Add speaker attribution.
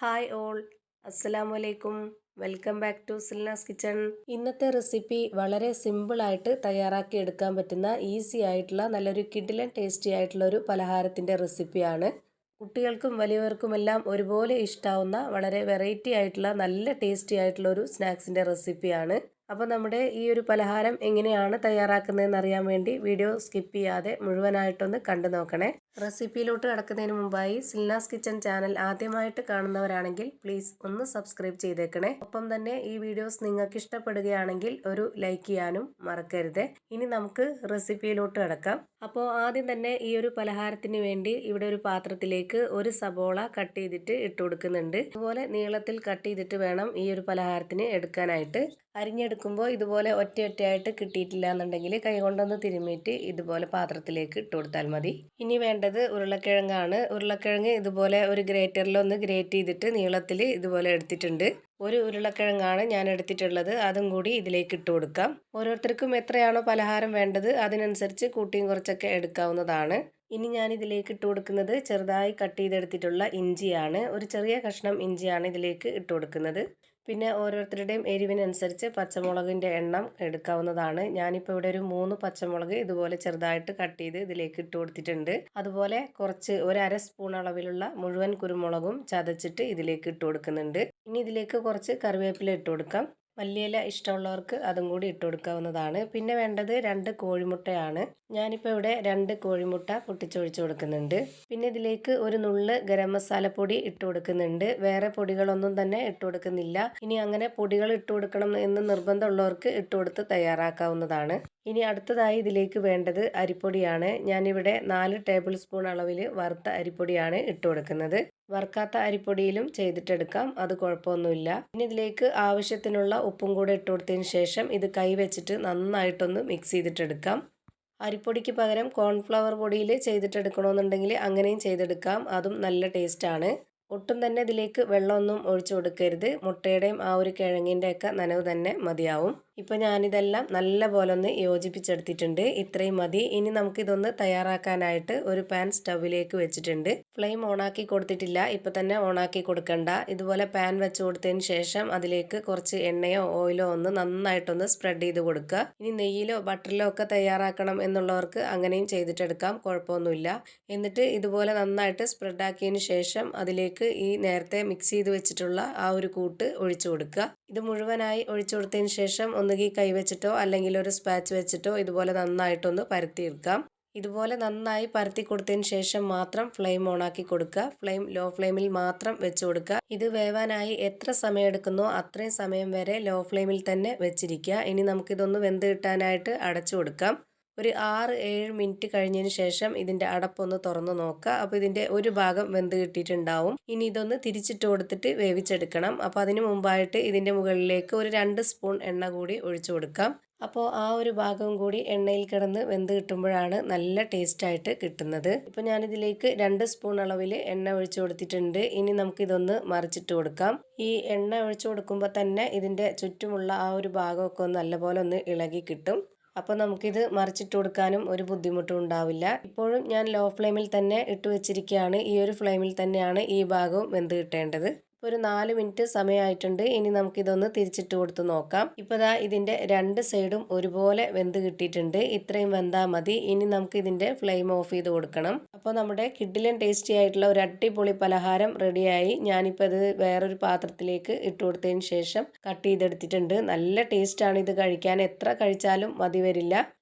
Speaker 1: Hi all. അസ്സലാമു അലൈക്കും welcome back to Silna's kitchen. ഇന്നത്തെ റെസിപ്പി വളരെ സിമ്പിളായിട്ട് തയ്യാറാക്കി എടുക്കാൻ പറ്റുന്ന ഈസി ആയിട്ടുള്ള നല്ലൊരു കിഡിലൻ ടേസ്റ്റി ആയിട്ടുള്ള ഒരു പലഹാരത്തിന്റെ റെസിപ്പിയാണ് കുട്ടികൾക്കും വലിയവർക്കുമെല്ലാം ഒരുപോലെ ഇഷ്ടാവുന്ന വളരെ വെറൈറ്റി ആയിട്ടുള്ള നല്ല ടേസ്റ്റി ആയിട്ടുള്ള ഒരു സ്നാക്സിന്റെ റെസിപ്പിയാണ് അപ്പോൾ നമ്മുടെ ഈ ഒരു പലഹാരം എങ്ങനെയാണ് തയ്യാറാക്കുന്നതെന്ന് അറിയാൻ വേണ്ടി വീഡിയോ സ്കിപ്പ് ചെയ്യാതെ മുഴുവനായിട്ടൊന്ന് കണ്ടു നോക്കണേ. റെസിപ്പിയിലോട്ട് കടക്കുന്നതിന് മുമ്പായി സിൽനാസ് കിച്ചൺ ചാനൽ ആദ്യമായിട്ട് കാണുന്നവരാണെങ്കിൽ പ്ലീസ് ഒന്ന് സബ്സ്ക്രൈബ് ചെയ്തേക്കണേ. ഒപ്പം തന്നെ ഈ വീഡിയോസ് നിങ്ങൾക്ക് ഇഷ്ടപ്പെടുകയാണെങ്കിൽ ഒരു ലൈക്ക് ചെയ്യാനും മറക്കരുത്. ഇനി നമുക്ക് റെസിപ്പിയിലോട്ട് കടക്കാം. അപ്പോൾ ആദ്യം തന്നെ ഈ ഒരു പലഹാരത്തിന് വേണ്ടി ഇവിടെ ഒരു പാത്രത്തിലേക്ക് ഒരു സബോള കട്ട് ചെയ്തിട്ട് ഇട്ട് കൊടുക്കുന്നുണ്ട്. അതുപോലെ നീളത്തിൽ കട്ട് ചെയ്തിട്ട് വേണം ഈ ഒരു പലഹാരത്തിന് എടുക്കാനായിട്ട്. അരിഞ്ഞെടുക്കുമ്പോൾ ഇതുപോലെ ഒറ്റ ഒറ്റയായിട്ട് കിട്ടിയിട്ടില്ല എന്നുണ്ടെങ്കിൽ കൈ കൊണ്ടൊന്ന് തിരുമ്മിയിട്ട് ഇതുപോലെ പാത്രത്തിലേക്ക് ഇട്ട് കൊടുത്താൽ മതി. ഇനി വേണ്ടത് ഉരുളക്കിഴങ്ങാണ്. ഉരുളക്കിഴങ്ങ് ഇതുപോലെ ഒരു ഗ്രേറ്ററിലൊന്ന് ഗ്രേറ്റ് ചെയ്തിട്ട് നീളത്തിൽ ഇതുപോലെ എടുത്തിട്ടുണ്ട്. ഒരു ഉരുളക്കിഴങ്ങാണ് ഞാൻ എടുത്തിട്ടുള്ളത്. അതും കൂടി ഇതിലേക്ക് ഇട്ട് കൊടുക്കാം. ഓരോരുത്തർക്കും എത്രയാണോ പലഹാരം വേണ്ടത് അതിനനുസരിച്ച് കൂട്ടിയും കുറച്ചൊക്കെ എടുക്കാവുന്നതാണ്. ഇനി ഞാൻ ഇതിലേക്ക് ഇട്ട് കൊടുക്കുന്നത് ചെറുതായി കട്ട് ചെയ്തെടുത്തിട്ടുള്ള ഇഞ്ചിയാണ്. ഒരു ചെറിയ കഷ്ണം ഇഞ്ചിയാണ് ഇതിലേക്ക് ഇട്ട് കൊടുക്കുന്നത്. പിന്നെ ഓരോരുത്തരുടെയും എരിവിനനുസരിച്ച് പച്ചമുളകിന്റെ എണ്ണം എടുക്കാവുന്നതാണ്. ഞാനിപ്പോൾ ഇവിടെ ഒരു മൂന്ന് പച്ചമുളക് ഇതുപോലെ ചെറുതായിട്ട് കട്ട് ചെയ്ത് ഇതിലേക്ക് ഇട്ട് കൊടുത്തിട്ടുണ്ട്. അതുപോലെ കുറച്ച് ഒരു അര സ്പൂൺ അളവിലുള്ള മുഴുവൻ കുരുമുളകും ചതച്ചിട്ട് ഇതിലേക്ക് ഇട്ട് കൊടുക്കുന്നുണ്ട്. ഇനി ഇതിലേക്ക് കുറച്ച് കറിവേപ്പില ഇട്ട് കൊടുക്കാം. മല്ലിയില ഇഷ്ടമുള്ളവർക്ക് അതും കൂടി ഇട്ട് കൊടുക്കാവുന്നതാണ്. പിന്നെ വേണ്ടത് രണ്ട് കോഴിമുട്ടയാണ്. ഞാനിപ്പോൾ ഇവിടെ രണ്ട് കോഴിമുട്ട പൊട്ടിച്ചൊഴിച്ച് കൊടുക്കുന്നുണ്ട്. പിന്നെ ഇതിലേക്ക് ഒരു നുള്ള് ഗരം മസാല പൊടി ഇട്ട് കൊടുക്കുന്നുണ്ട്. വേറെ പൊടികളൊന്നും തന്നെ ഇട്ട് കൊടുക്കുന്നില്ല. ഇനി അങ്ങനെ പൊടികൾ ഇട്ട് കൊടുക്കണം എന്ന് നിർബന്ധമുള്ളവർക്ക് ഇട്ട് കൊടുത്ത് തയ്യാറാക്കാവുന്നതാണ്. ഇനി അടുത്തതായി ഇതിലേക്ക് വേണ്ടത് അരിപ്പൊടിയാണ്. ഞാനിവിടെ നാല് ടേബിൾ സ്പൂൺ അളവിൽ വറുത്ത അരിപ്പൊടിയാണ് ഇട്ട് കൊടുക്കുന്നത്. വറുക്കാത്ത അരിപ്പൊടിയിലും ചെയ്തിട്ടെടുക്കാം. അത് കുഴപ്പമൊന്നുമില്ല. ഇനി ഇതിലേക്ക് ആവശ്യത്തിനുള്ള ഉപ്പും കൂടെ ഇട്ട് കൊടുത്തതിന് ശേഷം ഇത് കൈ വെച്ചിട്ട് നന്നായിട്ടൊന്ന് മിക്സ് ചെയ്തിട്ടെടുക്കാം. അരിപ്പൊടിക്ക് പകരം കോൺഫ്ലവർ പൊടിയിൽ ചെയ്തിട്ടെടുക്കണമെന്നുണ്ടെങ്കിൽ അങ്ങനെയും ചെയ്തെടുക്കാം. അതും നല്ല ടേസ്റ്റാണ് ഒട്ടും തന്നെ ഇതിലേക്ക് വെള്ളമൊന്നും ഒഴിച്ചു കൊടുക്കരുത്. മുട്ടയുടെയും ആ ഒരു കിഴങ്ങിന്റെയൊക്കെ നനവ് തന്നെ മതിയാവും. ഇപ്പോൾ ഞാനിതെല്ലാം നല്ല പോലെ ഒന്ന് യോജിപ്പിച്ചെടുത്തിട്ടുണ്ട്. ഇത്രയും മതി. ഇനി നമുക്കിതൊന്ന് തയ്യാറാക്കാനായിട്ട് ഒരു പാൻ സ്റ്റൗവിലേക്ക് വെച്ചിട്ടുണ്ട്. ഫ്ലെയിം ഓണാക്കി കൊടുത്തിട്ടില്ല. ഇപ്പോൾ തന്നെ ഓണാക്കി കൊടുക്കണ്ട. ഇതുപോലെ പാൻ വെച്ച് കൊടുത്തതിന് ശേഷം അതിലേക്ക് കുറച്ച് എണ്ണയോ ഓയിലോ ഒന്ന് നന്നായിട്ടൊന്ന് സ്പ്രെഡ് ചെയ്ത് കൊടുക്കുക. ഇനി നെയ്യിലോ ബട്ടറിലോ ഒക്കെ തയ്യാറാക്കണം എന്നുള്ളവർക്ക് അങ്ങനെയും ചെയ്തിട്ടെടുക്കാം. കുഴപ്പമൊന്നുമില്ല. എന്നിട്ട് ഇതുപോലെ നന്നായിട്ട് സ്പ്രെഡ് ആക്കിയതിന് ശേഷം അതിലേക്ക് ഈ നേരത്തെ മിക്സ് ചെയ്ത് വെച്ചിട്ടുള്ള ആ ഒരു കൂട്ട് ഒഴിച്ചു കൊടുക്കുക. ഇത് മുഴുവനായി ഒഴിച്ചു കൊടുത്തതിന് ശേഷം ഒന്നുകിൽ കൈ വെച്ചിട്ടോ അല്ലെങ്കിൽ ഒരു സ്പാച്ച് വെച്ചിട്ടോ ഇതുപോലെ നന്നായിട്ടൊന്ന് പരത്തിയെടുക്കാം ഇതുപോലെ നന്നായി പരത്തി കൊടുത്തതിന് ശേഷം മാത്രം ഫ്ലെയിം ഓണാക്കി കൊടുക്കുക. ഫ്ലെയിം ലോ ഫ്ലെയിമിൽ മാത്രം വെച്ച് കൊടുക്കുക. ഇത് വേവാനായി എത്ര സമയം എടുക്കുന്നോ അത്രയും സമയം വരെ ലോ ഫ്ലെയിമിൽ തന്നെ വെച്ചിരിക്കുക. ഇനി നമുക്കിതൊന്ന് വെന്ത് കിട്ടാനായിട്ട് അടച്ചു കൊടുക്കാം. ഒരു ആറ് ഏഴ് മിനിറ്റ് കഴിഞ്ഞതിന് ശേഷം ഇതിന്റെ അടപ്പൊന്ന് തുറന്ന് നോക്കുക. അപ്പോൾ ഇതിന്റെ ഒരു ഭാഗം വെന്ത് കിട്ടിയിട്ടുണ്ടാവും. ഇനി ഇതൊന്ന് തിരിച്ചിട്ട് കൊടുത്തിട്ട് വേവിച്ചെടുക്കണം. അപ്പോൾ അതിന് മുമ്പായിട്ട് ഇതിന്റെ മുകളിലേക്ക് ഒരു രണ്ട് സ്പൂൺ എണ്ണ കൂടി ഒഴിച്ചു കൊടുക്കാം. അപ്പോൾ ആ ഒരു ഭാഗം കൂടി എണ്ണയിൽ കിടന്ന് വെന്ത് കിട്ടുമ്പോഴാണ് നല്ല ടേസ്റ്റ് ആയിട്ട് കിട്ടുന്നത്. ഇപ്പോൾ ഞാനിതിലേക്ക് രണ്ട് സ്പൂൺ അളവിൽ എണ്ണ ഒഴിച്ചു കൊടുത്തിട്ടുണ്ട്. ഇനി നമുക്കിതൊന്ന് മറിച്ചിട്ട് കൊടുക്കാം. ഈ എണ്ണ ഒഴിച്ചു കൊടുക്കുമ്പോൾ തന്നെ ഇതിന്റെ ചുറ്റുമുള്ള ആ ഒരു ഭാഗമൊക്കെ ഒന്ന് നല്ലപോലെ ഒന്ന് ഇളകി കിട്ടും. അപ്പോൾ നമുക്കിത് മറിച്ചിട്ട് കൊടുക്കാനും ഒരു ബുദ്ധിമുട്ടും ഉണ്ടാവില്ല. ഇപ്പോഴും ഞാൻ ലോ ഫ്ലെയിമിൽ തന്നെ ഇട്ട് വെച്ചിരിക്കുകയാണ് ഈ ഒരു ഫ്ലെയിമിൽ തന്നെയാണ് ഈ ഭാഗവും വെന്ത് കിട്ടേണ്ടത്. ഒരു നാല് മിനിറ്റ് സമയമായിട്ടുണ്ട് ഇനി നമുക്കിതൊന്ന് തിരിച്ചിട്ട് കൊടുത്ത് നോക്കാം. ഇപ്പോൾ ദാ ഇതിന്റെ രണ്ട് സൈഡും ഒരുപോലെ വെന്ത് കിട്ടിയിട്ടുണ്ട്. ഇത്രയും വെന്താൽ മതി. ഇനി നമുക്ക് ഇതിന്റെ ഫ്ലെയിം ഓഫ് ചെയ്ത് കൊടുക്കണം. അപ്പോൾ നമ്മുടെ കിഡിലൻ ടേസ്റ്റി ആയിട്ടുള്ള ഒരു അടിപൊളി പലഹാരം റെഡിയായി. ഞാനിപ്പോൾ ഇത് വേറൊരു പാത്രത്തിലേക്ക് ഇട്ട് കൊടുത്തതിന് ശേഷം കട്ട് ചെയ്തെടുത്തിട്ടുണ്ട്. നല്ല ടേസ്റ്റാണ് ഇത് കഴിക്കാൻ. എത്ര കഴിച്ചാലും മതി വരില്ല.